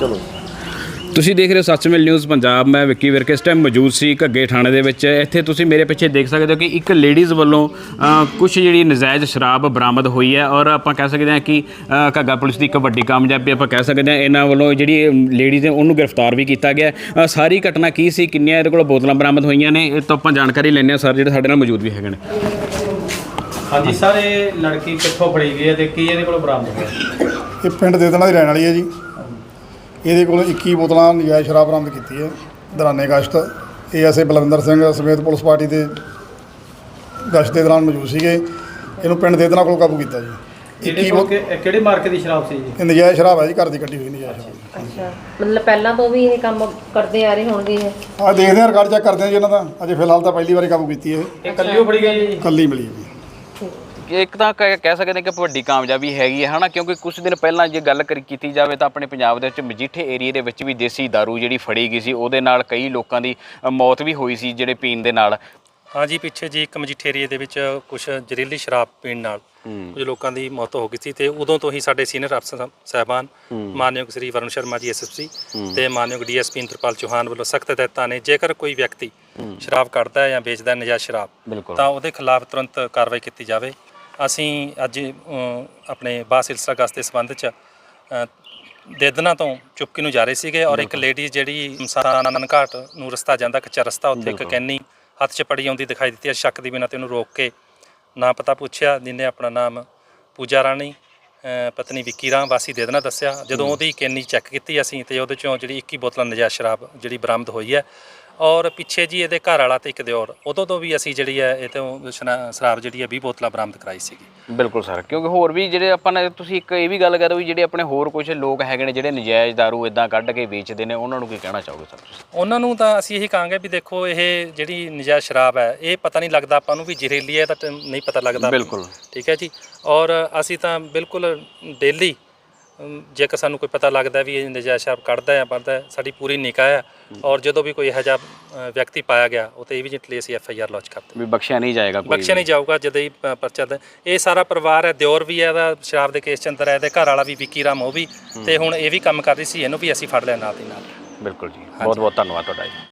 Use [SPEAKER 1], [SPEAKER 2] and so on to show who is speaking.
[SPEAKER 1] ਚਲੋ।
[SPEAKER 2] ਤੁਸੀਂ ਦੇਖ ਰਹੇ ਹੋ ਸੱਚਮੇਲ ਨਿਊਜ਼ ਪੰਜਾਬ। ਮੈਂ ਵਿੱਕੀ ਵਿਰਕ ਇਸ ਟਾਈਮ ਮੌਜੂਦ ਸੀ ਘੱਗੇ ਥਾਣੇ ਦੇ ਵਿੱਚ। ਇੱਥੇ ਤੁਸੀਂ ਮੇਰੇ ਪਿੱਛੇ ਦੇਖ ਸਕਦੇ ਹੋ ਕਿ ਇੱਕ ਲੇਡੀਜ਼ ਵੱਲੋਂ ਕੁਝ ਜਿਹੜੀ ਨਜਾਇਜ਼ ਸ਼ਰਾਬ ਬਰਾਮਦ ਹੋਈ ਹੈ ਔਰ ਆਪਾਂ ਕਹਿ ਸਕਦੇ ਹਾਂ ਕਿ ਅ, ਘੱਗਾ ਪੁਲਿਸ ਦੀ ਇੱਕ ਵੱਡੀ ਕਾਮਯਾਬੀ ਆਪਾਂ ਕਹਿ ਸਕਦੇ ਹਾਂ। ਇਹਨਾਂ ਵੱਲੋਂ ਜਿਹੜੀ ਲੇਡੀਜ਼ ਹੈ ਉਹਨੂੰ ਗ੍ਰਿਫਤਾਰ ਵੀ ਕੀਤਾ ਗਿਆ। ਅ, ਸਾਰੀ ਘਟਨਾ ਕੀ ਸੀ? ਕਿੰਨੀਆਂ ਇਹਦੇ ਕੋਲ ਬੋਤਲਾਂ ਬਰਾਮਦ ਹੋਈਆਂ ਨੇ? ਇਹ ਤੋਂ ਆਪਾਂ ਜਾਣਕਾਰੀ ਲੈਂਦੇ ਹਾਂ। ਸਰ ਜਿਹੜੇ ਸਾਡੇ ਨਾਲ ਮੌਜੂਦ ਵੀ ਹੈਗੇ ਨੇ।
[SPEAKER 1] ਹਾਂਜੀ ਸਰ ਇਹ ਲੜਕੀ ਕਿੱਥੋਂ ਫੜੀ ਗਈ ਹੈ ਤੇ ਕੀ ਇਹਦੇ ਕੋਲ ਬਰਾਮਦ ਹੋਇਆ?
[SPEAKER 3] ਇਹ ਪਿੰਡ ਦੇ ਦੇਣਾ ਦੀ ਰਹਿਣ ਵਾਲੀ ਹੈ ਜੀ। ਇਹਦੇ ਕੋਲ 21 ਬੋਤਲਾਂ ਨਜਾਇਜ਼ ਸ਼ਰਾਬ ਬਰਾਮਦ ਕੀਤੀ ਹੈ। ਦੌਰਾਨੇ ਗਸ਼ਤ ਇਹ ਅਸੀਂ ਬਲਵਿੰਦਰ ਸਿੰਘ ਸਮੇਤ ਪੁਲਿਸ ਪਾਰਟੀ ਦੇ ਗਸ਼ਤ ਦੇ ਦੌਰਾਨ ਮੌਜੂਦ ਸੀਗੇ। ਇਹਨੂੰ ਪਿੰਡ ਦੇ ਦੇਣਾ ਕੋਲ ਕਾਬੂ ਕੀਤਾ ਜੀ।
[SPEAKER 1] ਇਹਦੇ
[SPEAKER 3] 21
[SPEAKER 1] ਕੋਲ ਕਿ- ਕਿਹੜੇ ਮਾਰਕੇ ਦੀ ਸ਼ਰਾਬ ਸੀ ਜੀ?
[SPEAKER 3] ਇਹ ਨਜਾਇਜ਼ ਸ਼ਰਾਬ ਹੈ ਜੀ ਘਰ ਦੀ ਕੱਢੀ ਹੋਈ ਨਜਾਇਜ਼ ਸ਼ਰਾਬ।
[SPEAKER 4] ਅੱਛਾ। ਮਤਲਬ ਪਹਿਲਾਂ ਤੋਂ ਵੀ ਇਹ ਕੰਮ ਕਰਦੇ ਆ ਰਹੇ ਹੋਣਗੇ ਇਹ?
[SPEAKER 3] ਆ ਦੇਖਦੇ ਹਾਂ ਰਿਕਾਰਡ ਚੈੱਕ ਕਰਦੇ ਹਾਂ ਜੀ ਇਹਨਾਂ ਦਾ। ਅਜੇ ਫਿਲਹਾਲ ਤਾਂ ਪਹਿਲੀ ਵਾਰੀ ਕਾਬੂ ਕੀਤੀ ਹੈ।
[SPEAKER 1] ਇਹ ਕੱਲਿਓ ਫੜੀ ਗਈ ਜੀ?
[SPEAKER 3] ਕੱਲੀ ਮਿਲੀ ਜੀ।
[SPEAKER 2] ਇੱਕ ਤਾਂ ਕਹਿ ਕਹਿ ਸਕਦੇ ਨੇ ਕਿ ਵੱਡੀ ਕਾਮਯਾਬੀ ਹੈਗੀ ਹੈ ਹਨਾ? ਕਿਉਂਕਿ ਕੁਝ ਦਿਨ ਪਹਿਲਾਂ ਜੇ ਗੱਲ ਕਰੀ ਕੀਤੀ ਜਾਵੇ ਤਾਂ ਆਪਣੇ ਪੰਜਾਬ ਦੇ ਵਿੱਚ ਮਜੀਠੇ ਏਰੀਆ ਦੇ ਵਿੱਚ ਵੀ ਦੇਸੀ दारू ਜਿਹੜੀ ਫੜੀ ਗਈ ਸੀ ਉਹਦੇ ਨਾਲ ਕਈ ਲੋਕਾਂ ਦੀ ਮੌਤ ਵੀ ਹੋਈ ਸੀ ਜਿਹੜੇ ਪੀਣ ਦੇ ਨਾਲ।
[SPEAKER 5] ਹਾਂਜੀ ਪਿੱਛੇ ਜੀ ਇੱਕ ਮਜੀਠੇਰੀਏ ਦੇ ਵਿੱਚ ਕੁਝ ਜ਼ਹਿਰੀਲੀ ਸ਼ਰਾਬ ਪੀਣ ਨਾਲ ਕੁਝ ਲੋਕਾਂ ਦੀ ਮੌਤ ਹੋ ਗਈ ਸੀ ਤੇ ਉਦੋਂ ਤੋਂ ਹੀ ਸਾਡੇ ਸੀਨੀਅਰ ਅਫਸਰ ਸਾਹਿਬ- ਸਾਹਿਬਾਨ ਮਾਨਯੋਗ ਸ੍ਰੀ ਵਰੁਣ ਸ਼ਰਮਾ ਜੀ ਐਸਐਸਪੀ ਤੇ ਮਾਨਯੋਗ ਡੀਐਸਪੀ ਇੰਦਰਪਾਲ ਚੌਹਾਨ ਵੱਲੋਂ ਸਖਤ ਹਦਾਇਤਾਂ ਨੇ ਜੇਕਰ ਕੋਈ ਵਿਅਕਤੀ ਸ਼ਰਾਬ ਕੱਢਦਾ ਹੈ ਜਾਂ ਵੇਚਦਾ ਹੈ ਨਜਾਇਜ਼ ਸ਼ਰਾਬ। ਤਾਂ ਉਹਦੇ ਖਿਲਾਫ ਤੁਰੰਤ ਕਾਰਵਾਈ ਕੀਤੀ ਜਾਵੇ। ਅਸੀਂ ਅੱਜ ਆਪਣੇ ਬਾਸ ਸਿਲਸਿਲਾ ਗਸਤ ਦੇ ਸੰਬੰਧ ਚ ਦੇਦਨਾ ਤੋਂ ਚੁਪਕੀ ਨੂੰ ਜਾ ਰਹੇ ਸੀਗੇ ਔਰ ਇੱਕ ਲੇਡੀ ਜਿਹੜੀ ਸਾਨਨ ਘਾਟ ਨੂੰ ਰਸਤਾ ਜਾਂਦਾ ਕੱਚਾ ਰਸਤਾ ਉੱਥੇ ਇੱਕ ਕੈਨੀ ਹੱਥ 'ਚ ਪੜੀ ਆਉਂਦੀ ਦਿਖਾਈ ਦਿੱਤੀ ਸ਼ੱਕ ਦੀ ਬਿਨਾਂ ਤੇ ਉਹਨੂੰ ਰੋਕ ਕੇ ਨਾਂ ਪਤਾ ਪੁੱਛਿਆ ਜਿਹਨੇ ਆਪਣਾ ਨਾਮ ਪੂਜਾ ਰਾਣੀ ਪਤਨੀ ਵਿੱਕੀ ਰਾਮ ਵਾਸੀ ਦੇਦਨਾ ਦੱਸਿਆ। ਜਦੋਂ ਉਹਦੀ ਕੈਨੀ ਚੈੱਕ ਕੀਤੀ ਅਸੀਂ ਤੇ ਉਹਦੇ ਚੋਂ ਜਿਹੜੀ 21 ਬੋਤਲਾਂ ਨਜਾਇਜ਼ ਸ਼ਰਾਬ ਜਿਹੜੀ ਬਰਾਮਦ ਹੋਈ ਹੈ ਔਰ ਪਿੱਛੇ ਜੀ ਇਹਦੇ ਘਰ ਵਾਲਾ ਤੇ ਇੱਕ ਦਿਓਰ ਉਦੋਂ ਤੋਂ ਵੀ ਅਸੀਂ ਜਿਹੜੀ ਹੈ ਇਹ ਤੋਂ ਸ਼ਨਾ- ਸ਼ਰਾਬ ਜਿਹੜੀ ਹੈ 20 ਬੋਤਲਾਂ ਬਰਾਮਦ ਕਰਾਈ ਸੀਗੀ।
[SPEAKER 2] ਬਿਲਕੁਲ ਸਰ ਕਿਉਂਕਿ ਹੋਰ ਵੀ ਜਿਹੜੇ ਆਪਾਂ ਨੇ ਤੁਸੀਂ ਇੱਕ ਇਹ ਵੀ ਗੱਲ ਕਰ ਵੀ ਜਿਹੜੇ ਆਪਣੇ ਹੋਰ ਕੁਝ ਲੋਕ ਹੈਗੇ ਨੇ ਜਿਹੜੇ ਨਜਾਇਜ਼ दारू ਇਦਾਂ ਕੱਢ ਕੇ ਵੇਚਦੇ ਨੇ ਉਹਨਾਂ ਨੂੰ ਕੀ ਕਹਿਣਾ ਚਾਹੋਗੇ ਸਰ ਤੁਸੀਂ?
[SPEAKER 5] ਉਹਨਾਂ ਨੂੰ ਤਾਂ ਅਸੀਂ ਇਹੀ ਕਹਾਂਗੇ ਵੀ ਦੇਖੋ ਇਹ ਜਿਹੜੀ ਨਜਾਇਜ਼ ਸ਼ਰਾਬ ਹੈ ਇਹ ਪਤਾ ਨਹੀਂ ਲੱਗਦਾ ਆਪਾਂ ਨੂੰ ਵੀ ਜ਼ਹਿਰੀਲੀ ਹੈ ਤਾਂ ਟ- ਨਹੀਂ ਪਤਾ ਲੱਗਦਾ।
[SPEAKER 2] ਬਿਲਕੁਲ।
[SPEAKER 5] ਠੀਕ ਹੈ ਜੀ ਔਰ ਅਸੀਂ ਤਾਂ ਬਿਲਕੁਲ ਡੇਲੀ ਜੇਕਰ ਸਾਨੂੰ ਕੋਈ ਪਤਾ ਲੱਗਦਾ ਵੀ ਇਹ ਨਜਾਇਜ਼ ਸ਼ਰਾਬ ਕੱਢਦਾ ਹੈ ਪੜਦਾ ਹੈ ਸਾਡੀ ਪੂਰੀ ਨਿਕਾਹ ਹੈ ਔਰ ਜਦੋਂ ਵੀ ਕੋਈ ਇਹੋ ਜਿਹਾ ਅ, ਵਿਅਕਤੀ ਪਾਇਆ ਗਿਆ ਉਹ ਤੇ ਇਮੀਡੀਏਟਲੀ ਅਸੀਂ ਐਫ ਆਈ ਆਰ ਲਾਂਚ ਕਰਦੇ
[SPEAKER 2] ਵੀ ਬਖਸ਼ਿਆ ਨਹੀਂ ਜਾਏਗਾ ਕੋਈ
[SPEAKER 5] ਬਖਸ਼ਿਆ ਨਹੀਂ ਜਾਊਗਾ ਜਦੋਂ ਹੀ ਪ- ਪਰਚਾ ਦਾ ਇਹ ਸਾਰਾ ਪਰਿਵਾਰ ਹੈ ਦਿਓਰ ਵੀ ਹੈ ਇਹਦਾ ਸ਼ਰਾਬ ਦੇ ਕੇਸ ਚ ਅੰਦਰ ਹੈ ਇਹਦੇ ਘਰ ਵਾਲਾ ਵੀ ਵਿੱਕੀ ਰਾਮ ਉਹ ਵੀ ਤੇ ਹੁਣ ਇਹ ਵੀ ਕੰਮ ਕਰ ਰਹੀ ਸੀ ਇਹਨੂੰ ਵੀ ਅਸੀਂ ਫੜ ਲਿਆ ਨਾਲ ਦੀ ਨਾਲ।
[SPEAKER 2] ਬਿਲਕੁਲ ਜੀ ਬਹੁਤ ਬਹੁਤ ਧੰਨਵਾਦ ਤੁਹਾਡਾ ਜੀ।